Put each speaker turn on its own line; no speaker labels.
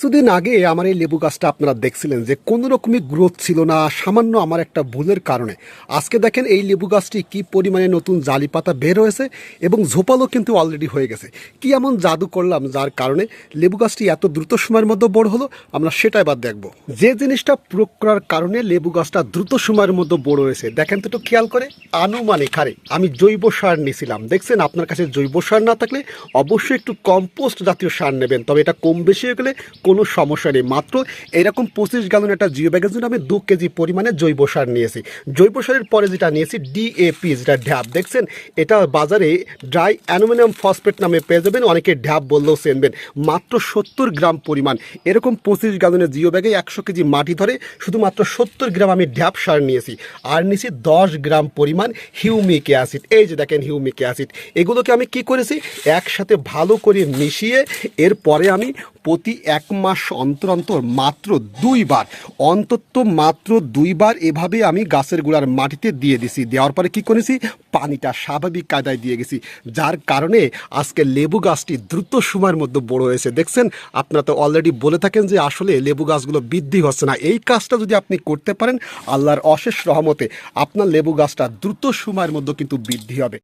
কিছুদিন আগে আমার এই লেবু গাছটা আপনারা দেখছিলেন যে কোনো রকমই গ্রোথ ছিল না, সামান্য আমার একটা ভুলের কারণে। আজকে দেখেন এই লেবু গাছটি কি পরিমাণে নতুন জালি পাতা বের হয়েছে এবং ঝোপালো কিন্তু অলরেডি হয়ে গেছে। কি এমন জাদু করলাম যার কারণে লেবু গাছটি এত দ্রুত সময়ের মধ্যে বড় হলো, আমরা সেটাই বাদ দেখব। যে জিনিসটা প্রয়োগ করার কারণে লেবু গাছটা দ্রুত সময়ের মধ্যে বড় হয়েছে, দেখেন তো একটু খেয়াল করে। আনুমানিক হারে আমি জৈব সার নিয়েছিলাম দেখছেন আপনার কাছে জৈব সার না থাকলে অবশ্যই একটু কম্পোস্ট জাতীয় সার নেবেন, তবে এটা কম বেশি হয়ে গেলে কোনো সমস্যা নেই। মাত্র এরকম পঁচিশ গ্যালন একটা জিও ব্যাগের জন্য আমি দু কেজি পরিমাণে জৈব সার নিয়েছি। জৈব সারের পরে যেটা নিয়েছি ডিএপি যেটা ঢ্যাপ। দেখছেন, এটা বাজারে ড্রাই অ্যালুমিনিয়াম ফসফেট নামে পেয়ে যাবেন, অনেকে ঢ্যাপ বললেও চেনবেন। মাত্র সত্তর গ্রাম পরিমাণ। এরকম পঁচিশ গ্যালনের জিও ব্যাগে একশো কেজি মাটি ধরে শুধুমাত্র সত্তর গ্রাম আমি ঢ্যাপ সার নিয়েছি। আর নিয়েছি দশ গ্রাম পরিমাণ হিউমিক অ্যাসিড। এই যে দেখেন হিউমিক অ্যাসিড। এগুলোকে আমি কি করেছি? একসাথে ভালো করে মিশিয়ে এরপরে আমি প্রতি এক মাস অন্তর অন্তর মাত্র দুইবার, অন্তত মাত্র দুইবার এভাবে আমি গাছের গোড়ার মাটিতে দিয়ে দিছি। দেওয়ার পরে কি করেছি? পানিটা স্বাভাবিক কায়দায় দিয়ে গেছি। যার কারণে আজকে লেবু গাছটি দ্রুত সময়ের মধ্যে বড় হয়েছে। দেখছেন, আপনারা তো অলরেডি বলে থাকেন যে আসলে লেবু গাছগুলো বৃদ্ধি হচ্ছে না। এই কাজটা যদি আপনি করতে পারেন, আল্লাহর অশেষ রহমতে আপনার লেবু গাছটা দ্রুত সময়ের মধ্যে কিন্তু বৃদ্ধি হবে।